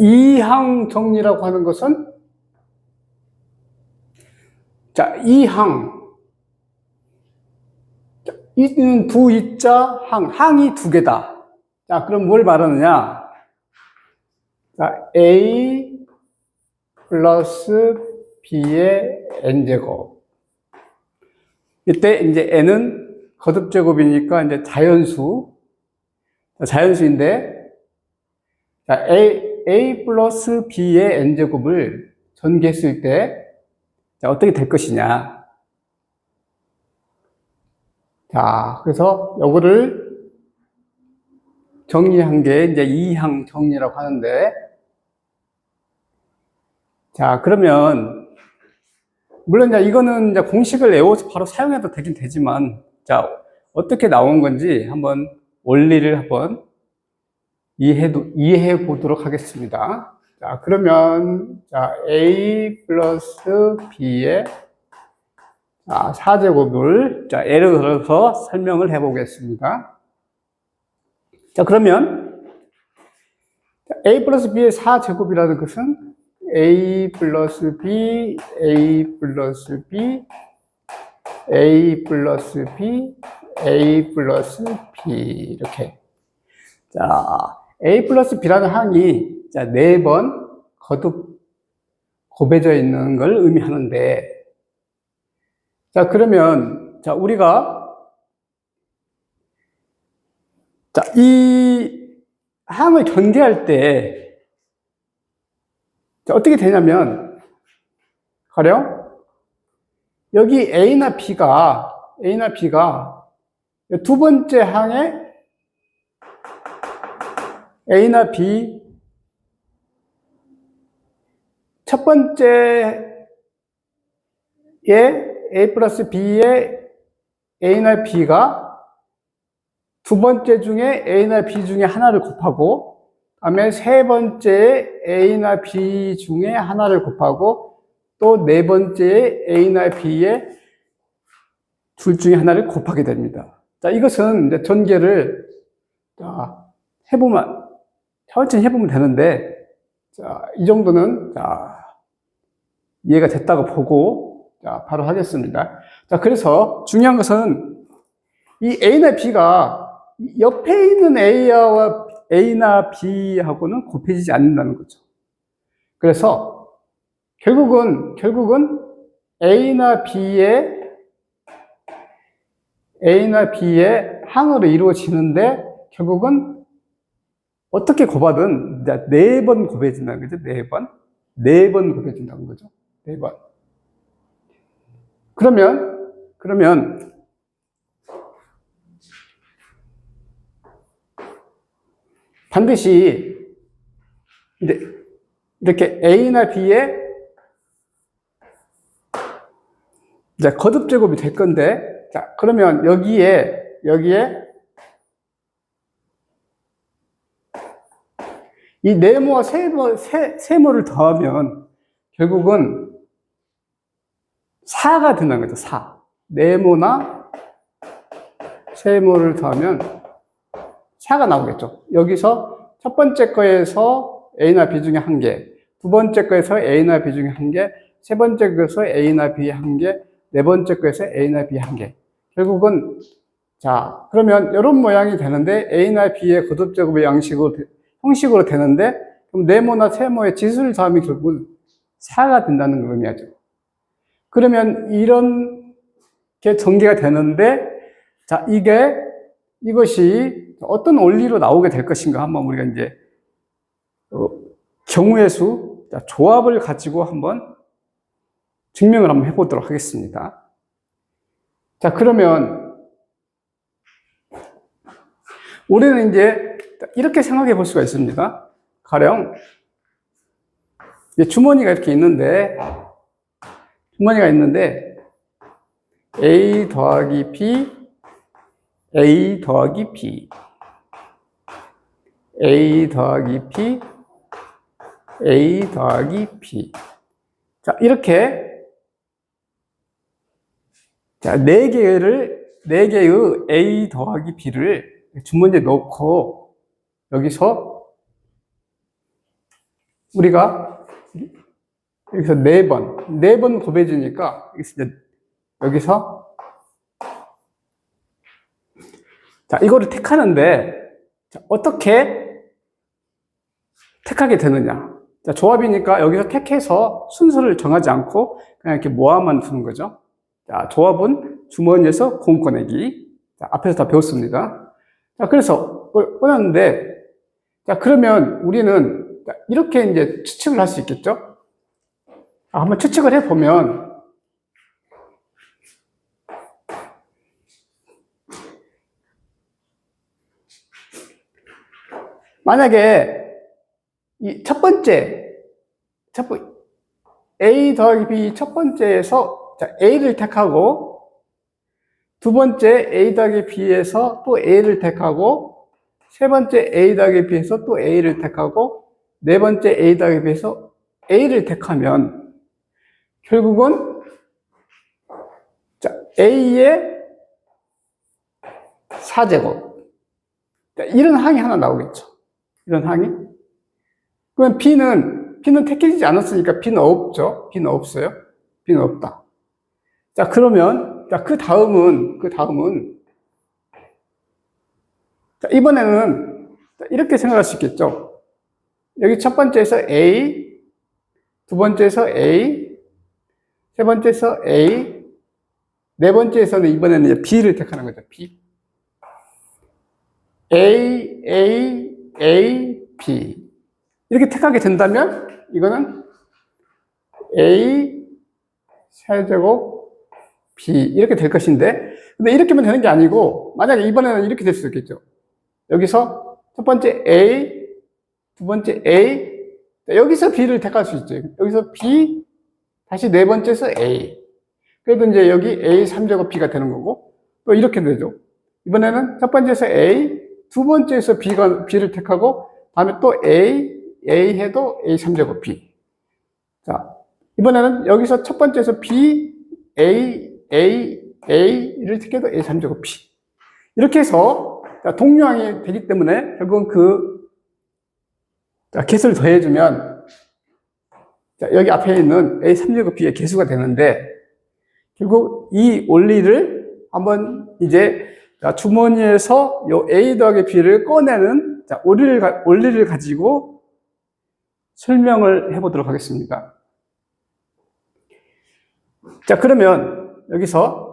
이항 정리라고 하는 것은 자, 이항. 자, 이는 두 이자 항, 항이 두 개다. 자, 그럼 뭘 말하느냐? 자, A 플러스 B의 N제곱. 이때 이제 N은 거듭제곱이니까 이제 자연수. 자, 자연수인데, 자, A, A 플러스 B의 N제곱을 전개했을 때, 자, 어떻게 될 것이냐. 자, 그래서 요거를 정리한 게 이제 이항 정리라고 하는데, 자, 그러면, 물론 이제 이거는 이제 공식을 외워서 바로 사용해도 되긴 되지만, 자, 어떻게 나온 건지 한번 원리를 한번 이해해, 이해해 보도록 하겠습니다. 자, 그러면, 자, A 플러스 B의 자, 4제곱을, 자, 예를 들어서 설명을 해 보겠습니다. 자, 그러면, 자, A 플러스 B의 4제곱이라는 것은 A 플러스 B, A 플러스 B, A 플러스 B, A 플러스 B, 이렇게. 자, A 플러스 B라는 항이 자, 네번 거듭 곱해져 있는 걸 의미하는데, 자, 그러면, 자, 우리가, 자, 이 항을 전개할 때, 자, 어떻게 되냐면, 가령, 여기 A나 B가, A나 B가 두 번째 항에 A나 B 첫 번째에 A 플러스 B에 A나 B가 두 번째 중에 A나 B 중에 하나를 곱하고 다음에 세 번째에 A나 B 중에 하나를 곱하고 또 네 번째에 A나 B에 둘 중에 하나를 곱하게 됩니다. 자, 이것은 전개를 자, 해보면 천천히 해보면 되는데 자, 이 정도는 자, 이해가 됐다고 보고 자, 바로 하겠습니다. 자, 그래서 중요한 것은 이 A나 B가 옆에 있는 A와 A나 B하고는 곱해지지 않는다는 거죠. 그래서 결국은 결국은 A나 B의 A나 B의 항으로 이루어지는데 결국은 어떻게 곱하든 네번 곱해진다는 거죠. 네 번. 네번 곱해진다는 거죠. 네 번. 그러면, 그러면, 반드시, 이제, 이렇게 A나 B에, 이제 거듭 제곱이 될 건데, 자, 그러면 여기에, 여기에, 이 네모와 세모, 세, 세모를 더하면 결국은 4가 된다는 거죠, 4. 네모나 세모를 더하면 4가 나오겠죠. 여기서 첫 번째 거에서 A나 B 중에 한 개, 두 번째 거에서 A나 B 중에 한 개, 세 번째 거에서 A나 B 한 개, 네 번째 거에서 A나 B 한 개. 결국은, 자, 그러면 이런 모양이 되는데 A나 B의 거듭제곱의 양식으로 형식으로 되는데 그럼 네모나 세모의 지수를 더하면 결국은 4가 된다는 걸 의미하죠. 그러면 이런 게 전개가 되는데 자 이게 이것이 어떤 원리로 나오게 될 것인가 한번 우리가 이제 어, 경우의 수 자, 조합을 가지고 한번 증명을 한번 해보도록 하겠습니다. 자 그러면 우리는 이제 이렇게 생각해 볼 수가 있습니다. 가령 주머니가 이렇게 있는데 주머니가 있는데 A 더하기 B A 더하기 B A 더하기 P A 더하기 B 자 이렇게 자, 네 개를, 네 개의 A 더하기 B를 주머니에 넣고 여기서 우리가 여기서 네 번, 네 번 곱해주니까 여기서 자 이거를 택하는데 자, 어떻게 택하게 되느냐? 자 조합이니까 여기서 택해서 순서를 정하지 않고 그냥 이렇게 모아만 두는 거죠. 자 조합은 주머니에서 공 꺼내기. 자, 앞에서 다 배웠습니다. 자 그래서 꺼- 꺼냈는데 자 그러면 우리는 자, 이렇게 이제 추측을 할 수 있겠죠? 아, 한번 추측을 해보면, 만약에 이 첫 번째, 첫 번, A 더하기 B 첫 번째에서 자, A를 택하고, 두 번째 A 더하기 B에서 또 A를 택하고, 세 번째 A 더하기 B에서 또 A를 택하고, 네 번째 A 더하기 B에서 A를 택하면, 결국은 자, A의 4제곱 자, 이런 항이 하나 나오겠죠. 이런 항이. 그러면 B는 B는 택해지지 않았으니까 B는 없죠. B는 없어요. B는 없다. 자, 그러면 자, 그 다음은 그 다음은 자, 이번에는 자, 이렇게 생각할 수 있겠죠. 여기 첫 번째에서 A, 두 번째에서 A, 세 번째에서 A, 네 번째에서는 이번에는 B를 택하는 거죠. B. A, A, A, B. 이렇게 택하게 된다면 이거는 A 세제곱 B 이렇게 될 것인데 근데 이렇게만 되는 게 아니고 만약에 이번에는 이렇게 될수 있겠죠. 여기서 첫 번째 A, 두 번째 A, 여기서 B를 택할 수 있죠. 여기서 B, 다시 네 번째에서 A. 그래도 이제 여기 A 3제곱 B가 되는 거고, 또 이렇게 되죠. 이번에는 첫 번째에서 A, 두 번째에서 B가, B를 택하고, 다음에 또 A, A 해도 A 3제곱 B. 자, 이번에는 여기서 첫 번째에서 B, A, A, A를 택해도 A 3제곱 B. 이렇게 해서 자, 동류항이 되기 때문에 결국은 그 자, 개수를 더해주면 자, 여기 앞에 있는 A 3제곱 B의 개수가 되는데 결국 이 원리를 한번 이제 자, 주머니에서 요 A 더하기 B를 꺼내는 자, 원리를, 가- 원리를 가지고 설명을 해보도록 하겠습니다. 자, 그러면 여기서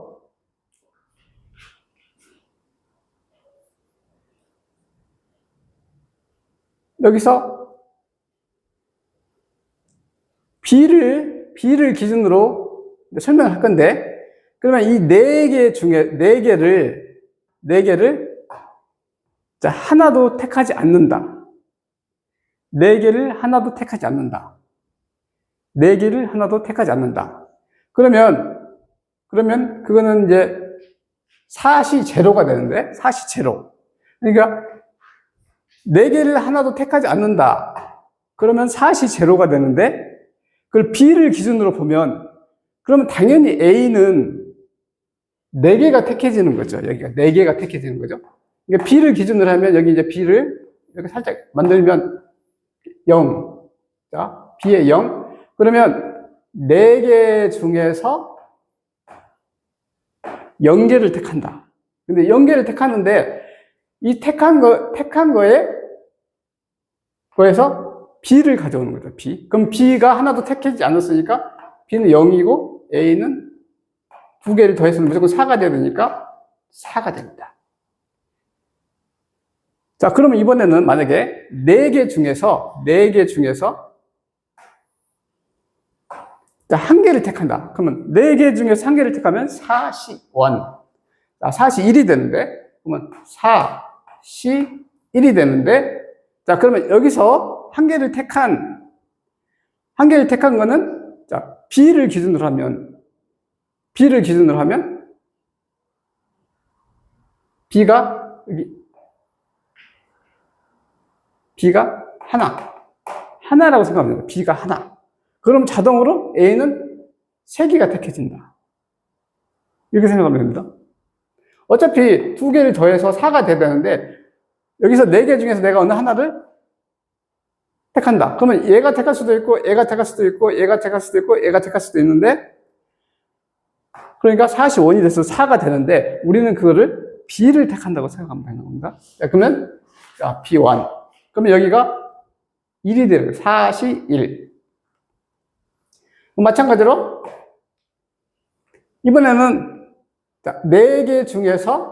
여기서 B를, B를 기준으로 설명을 할 건데, 그러면 이 네 개 중에, 네 개를, 네 개를, 자, 하나도 택하지 않는다. 네 개를 하나도 택하지 않는다. 네 개를 하나도 택하지 않는다. 그러면, 그러면 그거는 이제 사시 제로가 되는데, 사시 제로. 그러니까, 네 개를 하나도 택하지 않는다. 그러면 사시 제로가 되는데, 그걸 B를 기준으로 보면, 그러면 당연히 A는 4개가 택해지는 거죠. 여기가 4개가 택해지는 거죠. 그러니까 B를 기준으로 하면 여기 이제 B를 이렇게 살짝 만들면 0. 자, B의 0. 그러면 4개 중에서 0개를 택한다. 근데 0개를 택하는데 이 택한 거, 택한 거에 거에서 B를 가져오는 거죠. B. 그럼 B가 하나도 택하지 않았으니까 B는 0이고 A는 두 개를 더했으면 무조건 4가 돼야 되니까 4가 됩니다. 자, 그러면 이번에는 만약에 4개 중에서, 4개 중에서, 자, 한 개를 택한다. 그러면 4개 중에서 한 개를 택하면 4시 1. 자, 4시 1이 되는데, 그러면 4시 1이 되는데, 자, 그러면 여기서 한 개를 택한, 한 개를 택한 거는, 자, B를 기준으로 하면, B를 기준으로 하면, B가, 여기, B가 하나. 하나라고 생각합니다. B가 하나. 그럼 자동으로 A는 세 개가 택해진다. 이렇게 생각하면 됩니다. 어차피 두 개를 더해서 4가 돼야 되는데, 여기서 네 개 중에서 내가 어느 하나를 택한다. 그러면 얘가 택할 수도 있고, 얘가 택할 수도 있고, 얘가 택할 수도 있고, 얘가 택할 수도 있는데, 그러니까 4원이 돼서 4가 되는데, 우리는 그거를 B를 택한다고 생각하면 되는 겁니다. 자, 그러면, 자, B1. 그러면 여기가 1이 되는 거예요. 4시 1. 마찬가지로, 이번에는, 자, 4개 중에서,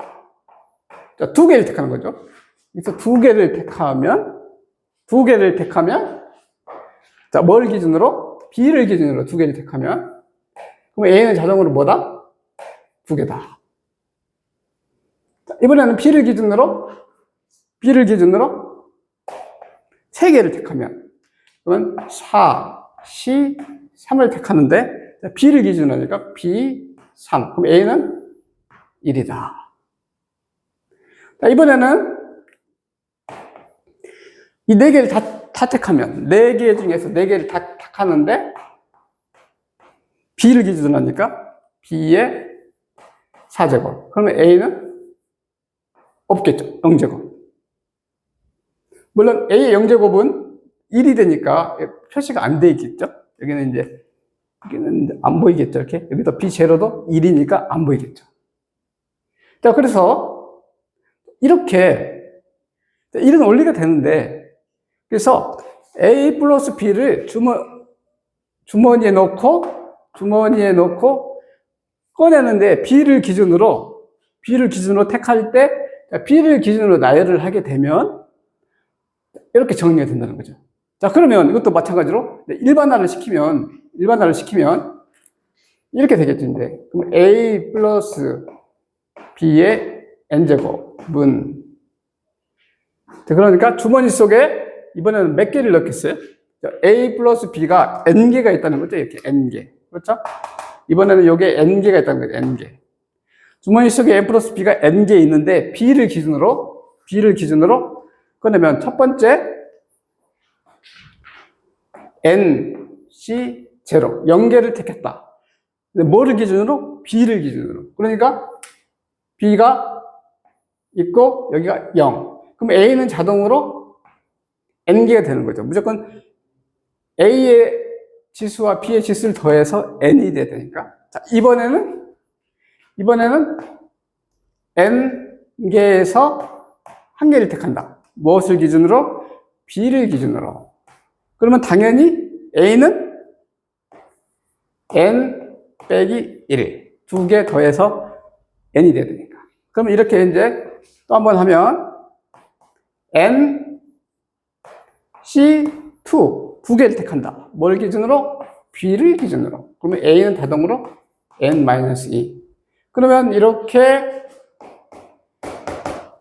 자, 2개를 택하는 거죠. 그래서 2개를 택하면, 두 개를 택하면, 자, 뭘 기준으로? B를 기준으로 두 개를 택하면, 그럼 A는 자동으로 뭐다? 두 개다. 자, 이번에는 B를 기준으로, B를 기준으로 세 개를 택하면, 그러면 4, C, 3을 택하는데, 자, B를 기준으로 하니까 B, 3. 그럼 A는 1이다. 자, 이번에는 이 네 개를 다, 다 택하면, 네 개 중에서 네 개를 다 택하는데, B를 기준으로 하니까, B의 4제곱. 그러면 A는 없겠죠. 0제곱. 물론 A의 0제곱은 1이 되니까 표시가 안 돼 있겠죠. 여기는 이제, 여기는 안 보이겠죠. 이렇게. 여기도 B 제로도 1이니까 안 보이겠죠. 자, 그래서, 이렇게, 이런 원리가 되는데, 그래서 A 플러스 B를 주머, 주머니에 넣고, 주머니에 넣고, 꺼내는데 B를 기준으로, B를 기준으로 택할 때, B를 기준으로 나열을 하게 되면, 이렇게 정리가 된다는 거죠. 자, 그러면 이것도 마찬가지로 일반화를 시키면, 일반화를 시키면, 이렇게 되겠죠, 이제. A 플러스 B의 N제곱은, 그러니까 주머니 속에 이번에는 몇 개를 넣겠어요? A 플러스 B가 N개가 있다는 거죠. 이렇게 N개. 그렇죠? 이번에는 여기에 N개가 있다는 거죠. N개. 주머니 속에 A 플러스 B가 N개 있는데 B를 기준으로, B를 기준으로 꺼내면 첫 번째 N, C, 제로. 0개를 택했다. 뭐를 기준으로? B를 기준으로. 그러니까 B가 있고 여기가 0. 그럼 A는 자동으로 n개가 되는 거죠. 무조건 A의 지수와 B의 지수를 더해서 n이 돼야 되니까. 자, 이번에는, 이번에는 n개에서 한 개를 택한다. 무엇을 기준으로? B를 기준으로. 그러면 당연히 A는 n 빼기 1. 두 개 더해서 n이 돼야 되니까. 그러면 이렇게 이제 또 한 번 하면 n C2 두 개를 택한다. 뭘 기준으로? B를 기준으로. 그러면 A는 자동으로 N-2. 그러면 이렇게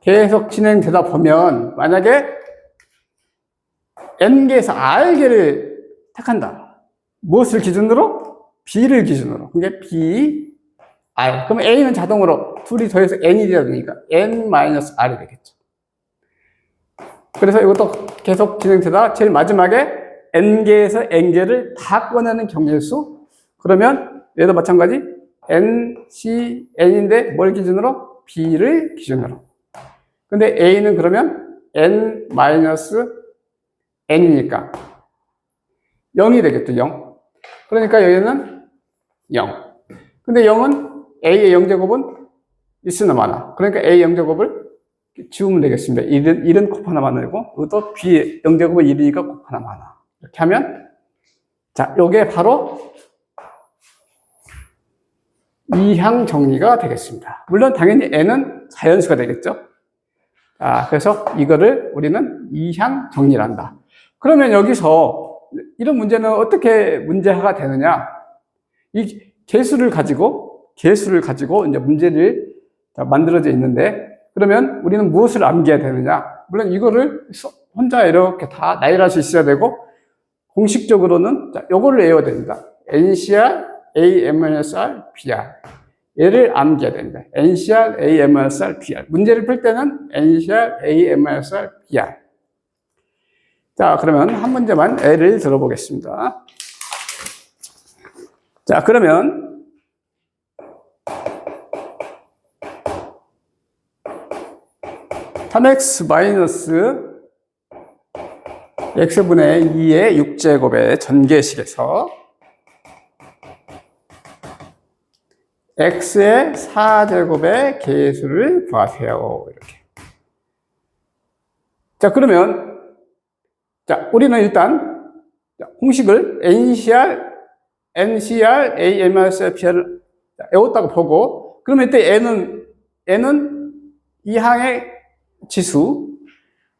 계속 진행되다 보면 만약에 N개에서 R개를 택한다. 무엇을 기준으로? B를 기준으로. 그게 B, R. 그럼 A는 자동으로 둘이 더해서 N이 되다 보니까 N-R이 되겠죠. 그래서 이것도 계속 진행되다 제일 마지막에 n개에서 n개를 다 꺼내는 경계수. 그러면 얘도 마찬가지 n, c, n인데 뭘 기준으로? b를 기준으로. 근데 a는 그러면 n 마이너스 n이니까 0이 되겠죠 0 그러니까 여기는 0 근데 0은 a의 0제곱은 있으나 마나. 그러니까 a 0제곱을 지우면 되겠습니다. 1은, 1은 곱 하나만 늘고, 이것도 b 0제곱은 1이니까 곱 하나. 이렇게 하면, 자, 요게 바로 이항 정리가 되겠습니다. 물론 당연히 n은 자연수가 되겠죠. 아, 그래서 이거를 우리는 이항 정리를 한다. 그러면 여기서 이런 문제는 어떻게 문제화가 되느냐? 이 개수를 가지고, 개수를 가지고 이제 문제를 만들어져 있는데, 그러면 우리는 무엇을 암기해야 되느냐? 물론 이거를 혼자 이렇게 다 나열할 수 있어야 되고, 공식적으로는, 자, 요거를 외워야 됩니다. NCR, AMSR, BR. 얘를 암기해야 됩니다. NCR, AMSR, BR. 문제를 풀 때는 NCR, AMSR, BR. 자, 그러면 한 문제만 예를 들어보겠습니다. 자, 그러면 3x 마이너스 x분의 2의 6제곱의 전개식에서 x의 4제곱의 개수를 구하세요. 이렇게. 자, 그러면, 자, 우리는 일단, 자, 공식을 NCR, NCR, AMRCPR을 외웠다고 보고, 그러면 이때 N은, N은 이 항의 지수,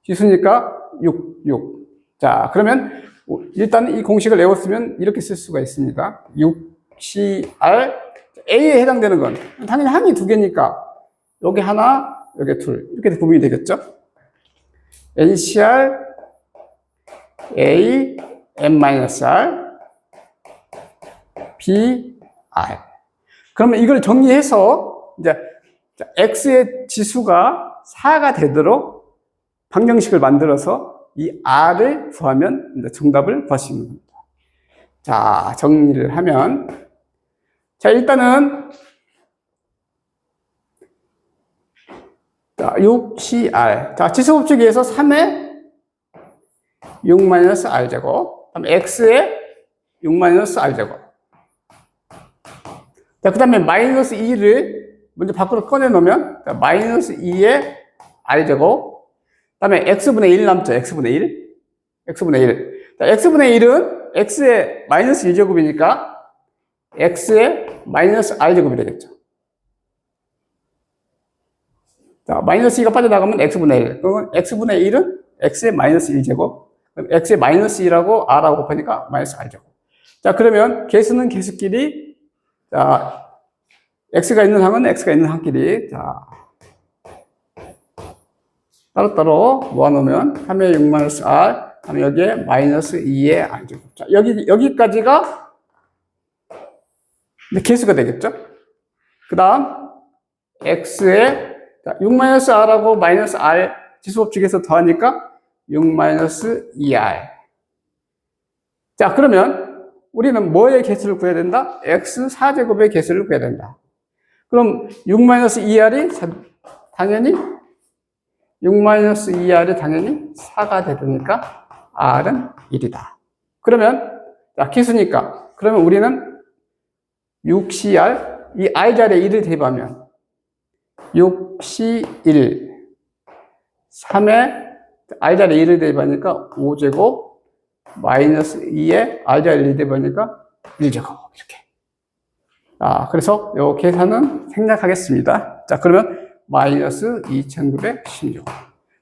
지수니까 6, 6. 자, 그러면 일단 이 공식을 외웠으면 이렇게 쓸 수가 있습니다. 6CR, A에 해당되는 건 당연히 항이 두 개니까 여기 하나, 여기 둘. 이렇게 구분이 되겠죠? NCR, A, M-R, B, R. 그러면 이걸 정리해서 이제 자, X의 지수가 4가 되도록 방정식을 만들어서 이 R을 구하면 정답을 있는 겁니다. 자, 정리를 하면 자, 일단은 자, 6CR. 자, 지수법칙에서 3에 6-R 제곱. 그다음 X에 6-R 제곱. 자, 그 다음에 마이너스 2를 먼저 밖으로 꺼내 놓으면 자, 마이너스 2의 R 제곱. 그 다음에 X분의 1 남죠. X분의 1. X분의 1. 자, X분의 1은 X의 마이너스 1제곱이니까 x의 마이너스 r 제곱이 되겠죠. 자, 마이너스 2가 빠져나가면 x분의 1. 그러면 x분의 1은 x의 마이너스 1제곱. 그럼 x의 마이너스 2라고 r하고 곱하니까 마이너스 r 제곱. 자, 그러면 개수는 개수끼리, 자, x가 있는 항은 x가 있는 항끼리, 자, 따로따로 모아놓으면 3의 6 마이너스 r, 다음에 여기에 마이너스 2의 r 제곱. 자, 여기, 여기까지가 개수가 되겠죠? 그 다음, x에 6-r하고 마이너스 r 지수법칙에서 더하니까 6-2r. 자, 그러면 우리는 뭐의 개수를 구해야 된다? x 4제곱의 개수를 구해야 된다. 그럼 6-2r이 당연히 6-2r이 당연히 4가 되니까 r은 1이다. 그러면 자, 기수니까 그러면 우리는 6CR, 이 R 자리에 1을 대입하면 6C1, 3에 R 자리에 1을 대입하니까 5제곱, 마이너스 2에 R 자리에 1을 대입하니까 1제곱, 이렇게. 아, 그래서 요 계산은 생략하겠습니다. 자, 그러면 마이너스 2916. 자,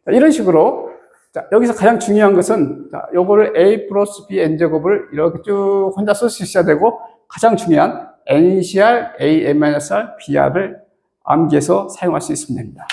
이런 식으로 자, 여기서 가장 중요한 것은 자, 요거를 A 플러스 B N제곱을 이렇게 쭉 혼자 쓸 수 있어야 되고 가장 중요한 NCR, AMR, BR을 암기해서 사용할 수 있으면 됩니다.